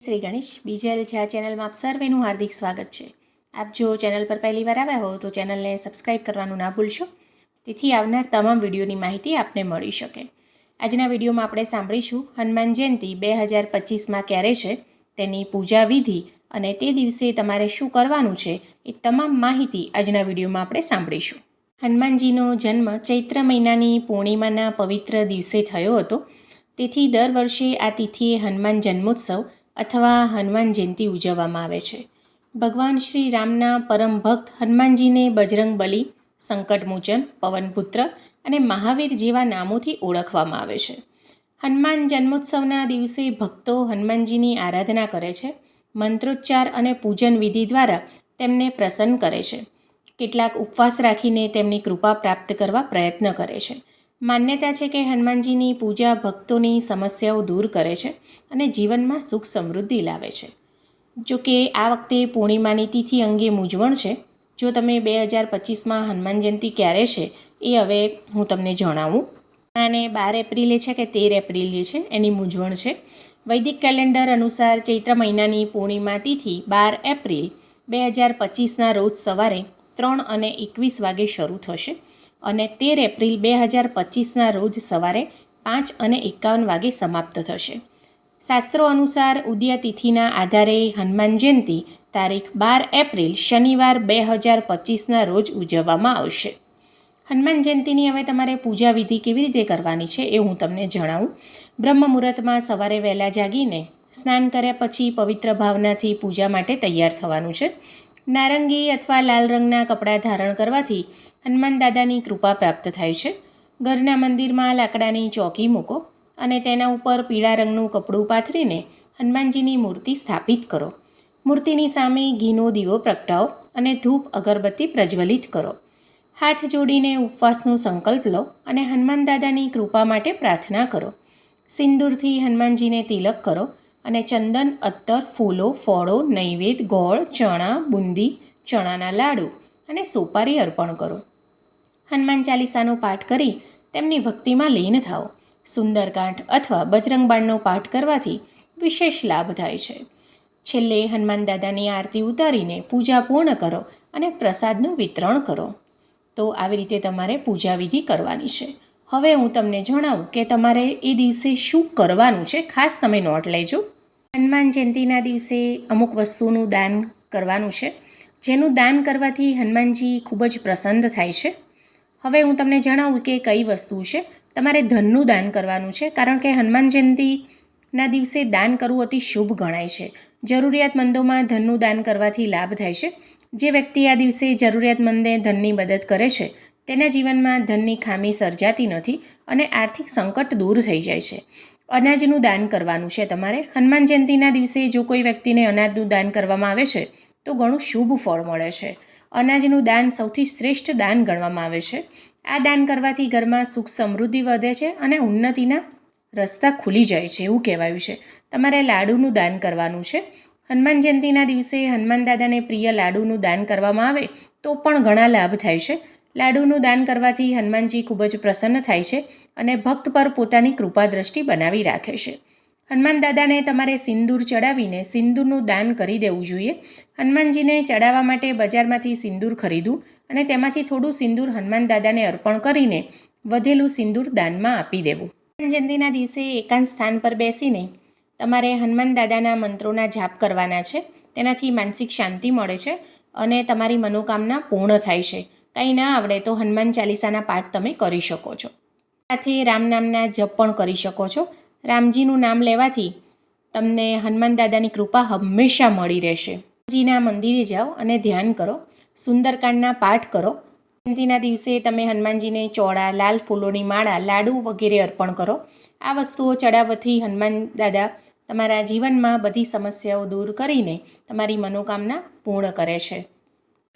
શ્રી ગણેશ બીજેલ જ્યાં ચેનલમાં આપ સર્વેનું હાર્દિક સ્વાગત છે. આપ જો ચેનલ પર પહેલી વાર આવ્યા હો તો ચેનલને સબસ્ક્રાઇબ કરવાનું ના ભૂલશો. તેથી આવનાર તમામ વિડીયોની માહિતી આપને મળી શકે. આજના વિડીયોમાં આપણે સાંભળીશું હનુમાન જયંતિ બે હજાર પચીસમાં ક્યારે છે, તેની પૂજા વિધિ અને તે દિવસે તમારે શું કરવાનું છે, એ તમામ માહિતી આજના વિડીયોમાં આપણે સાંભળીશું. હનુમાનજીનો જન્મ ચૈત્ર મહિનાની પૂર્ણિમાના પવિત્ર દિવસે થયો હતો. તેથી દર વર્ષે આ તિથિએ હનુમાન જન્મોત્સવ અથવા હનુમાન જયંતિ ઉજવવામાં આવે છે. ભગવાન શ્રી રામના પરમ ભક્ત હનુમાનજીને બજરંગ બલી સંકટમોચન પવનપુત્ર અને મહાવીર જેવા નામોથી ઓળખવામાં આવે છે. હનુમાન જન્મોત્સવના દિવસે ભક્તો હનુમાનજીની આરાધના કરે છે, મંત્રોચ્ચાર અને પૂજન વિધિ દ્વારા તેમને પ્રસન્ન કરે છે. કેટલાક ઉપવાસ રાખીને તેમની કૃપા પ્રાપ્ત કરવા પ્રયત્ન કરે છે. માન્યતા છે કે હનુમાનજીની પૂજા ભક્તોની સમસ્યાઓ દૂર કરે છે અને જીવનમાં સુખ સમૃદ્ધિ લાવે છે. જો કે આ વખતે પૂર્ણિમાની તિથિ અંગે મૂંઝવણ છે. જો તમે બે હજાર પચીસમાં હનુમાન જયંતિ ક્યારે છે એ હવે હું તમને જણાવું. અને બાર એપ્રિલે છે કે તેર એપ્રિલે છે એની મૂંઝવણ છે. વૈદિક કેલેન્ડર અનુસાર ચૈત્ર મહિનાની પૂર્ણિમા તિથિ બાર એપ્રિલ બે હજાર પચીસના રોજ સવારે ત્રણ અને એકવીસ વાગે શરૂ થશે. અને તેર એપ્રિલ બે હજાર પચીસના રોજ સવારે પાંચ અને એકાવન વાગે સમાપ્ત થશે. શાસ્ત્રો અનુસાર ઉદયતિથિના આધારે હનુમાન જયંતિ તારીખ બાર એપ્રિલ શનિવાર બે હજાર પચીસના રોજ ઉજવવામાં આવશે. હનુમાન જયંતિની હવે તમારે પૂજા વિધિ કેવી રીતે કરવાની છે એ હું તમને જણાવું. બ્રહ્મ મુહૂર્તમાં સવારે વહેલા જાગીને સ્નાન કર્યા પછી પવિત્ર ભાવનાથી પૂજા માટે તૈયાર થવાનું છે. નારંગી અથવા લાલ રંગના કપડાં ધારણ કરવાથી હનુમાન દાદાની કૃપા પ્રાપ્ત થાય છે. ઘરના મંદિરમાં લાકડાની ચોકી મૂકો અને તેના ઉપર પીળા રંગનું કપડું પાથરીને હનુમાનજીની મૂર્તિ સ્થાપિત કરો. મૂર્તિની સામે ઘીનો દીવો પ્રગટાવો અને ધૂપ અગરબત્તી પ્રજ્વલિત કરો. હાથ જોડીને ઉપવાસનો સંકલ્પ લો અને હનુમાન દાદાની કૃપા માટે પ્રાર્થના કરો. સિંદૂરથી હનુમાનજીને તિલક કરો અને ચંદન અત્તર ફૂલો, ફળો નૈવેદ્ય ગોળ, ચણા, બુંદી, ચણાના લાડુ અને સોપારી અર્પણ કરો. હનુમાન ચાલીસાનો પાઠ કરી તેમની ભક્તિમાં લીન થાઓ. સુંદરકાંઠ અથવા બજરંગબાણનો પાઠ કરવાથી વિશેષ લાભ થાય છે. છેલ્લે હનુમાન દાદાની આરતી ઉતારીને પૂજા પૂર્ણ કરો અને પ્રસાદનું વિતરણ કરો. તો આવી રીતે તમારે પૂજા વિધિ કરવાની છે. હવે હું તમને જણાવું કે તમારે એ દિવસે શું કરવાનું છે? ખાસ તમે નોટ લેજો. હનુમાન જયંતિના દિવસે અમુક વસ્તુનું દાન કરવાનું છે. જેનું દાન કરવાથી હનુમાનજી ખૂબ જ પ્રસન્ન થાય છે. હવે હું તમને જણાવું કે કઈ વસ્તુ છે. તમારે ધનનું દાન કરવાનું છે, કારણ કે હનુમાન જયંતિના દિવસે દાન કરવું અતિ શુભ ગણાય છે. જરૂરિયાતમંદોમાં ધનનું દાન કરવાથી લાભ થાય છે. જે વ્યક્તિ આ દિવસે જરૂરિયાતમંદે ધનની મદદ કરે છે તેના જીવનમાં ધનની ખામી સર્જાતી નથી અને આર્થિક સંકટ દૂર થઈ જાય છે. અનાજનું દાન કરવાનું છે તમારે. હનુમાન જયંતિના દિવસે જો કોઈ વ્યક્તિને અનાજનું દાન કરવામાં આવે છે, તો ઘણું શુભ ફળ મળે છે. અનાજનું દાન સૌથી શ્રેષ્ઠ દાન ગણવામાં આવે છે. આ દાન કરવાથી ઘરમાં સુખ સમૃદ્ધિ વધે છે અને ઉન્નતિના રસ્તા ખુલી જાય છે એવું કહેવાયું છે. તમારે લાડુનું દાન કરવાનું છે. હનુમાન જયંતિના દિવસે હનુમાન દાદાને પ્રિય લાડુનું દાન કરવામાં આવે, તો પણ ઘણા લાભ થાય છે. લાડુનું દાન કરવાથી હનુમાનજી ખૂબ જ પ્રસન્ન થાય છે અને ભક્ત પર પોતાની કૃપા દ્રષ્ટિ બનાવી રાખે છે. હનુમાન દાદાને તમારે સિંદૂર ચડાવીને સિંદૂરનું દાન કરી દેવું જોઈએ. હનુમાનજીને ચડાવવા માટે બજારમાંથી સિંદૂર ખરીદવું અને તેમાંથી થોડું સિંદૂર હનુમાન દાદાને અર્પણ કરીને વધેલું સિંદૂર દાનમાં આપી દેવું. હનુમાન જયંતિના દિવસે એકાંત સ્થાન પર બેસીને તમારે હનુમાન દાદાના મંત્રોના જાપ કરવાના છે. તેનાથી માનસિક શાંતિ મળે છે અને તમારી મનોકામના પૂર્ણ થાય છે. કંઈ ના આવડે તો હનુમાન ચાલીસાના પાઠ તમે કરી શકો છો. સાથે રામ નામના જપ પણ કરી શકો છો. રામજીનું નામ લેવાથી તમને હનુમાન દાદાની કૃપા હંમેશા મળી રહેશે. જીના મંદિરે જાઓ અને ધ્યાન કરો. સુંદરકાંડના પાઠ કરો. જયંતિના દિવસે તમે હનુમાનજીને ચોળા, લાલ ફૂલોની માળા, લાડુ વગેરે અર્પણ કરો. આ વસ્તુઓ ચડાવવાથી હનુમાન દાદા તમારા જીવનમાં બધી સમસ્યાઓ દૂર કરીને તમારી મનોકામના પૂર્ણ કરે છે.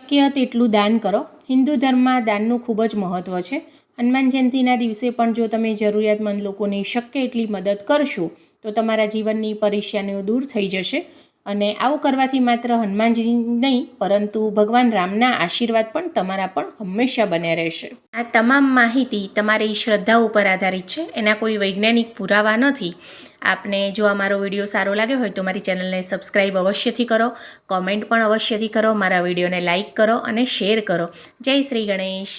શક્ય તેટલું દાન કરો. હિન્દુ ધર્મમાં દાનનું ખૂબ જ મહત્ત્વ છે. હનુમાન જયંતિના દિવસે પણ જો તમે જરૂરિયાતમંદ લોકોની શક્ય એટલી મદદ કરશો, તો તમારા જીવનની પરેશાનીઓ દૂર થઈ જશે. અને આવું કરવાથી માત્ર હનુમાનજી નહીં, પરંતુ ભગવાન રામના આશીર્વાદ પણ તમારા પણ હંમેશા બન્યા રહેશે. આ તમામ માહિતી તમારી શ્રદ્ધા ઉપર આધારિત છે. એના કોઈ વૈજ્ઞાનિક પુરાવા નથી. આપને જો આ મારો વીડિયો સારો લાગ્યો હોય તો મારી ચેનલને સબસ્ક્રાઈબ અવશ્યથી કરો, કોમેન્ટ પણ અવશ્યથી કરો, મારા વિડીયોને લાઇક કરો અને શેર કરો. જય શ્રી ગણેશ.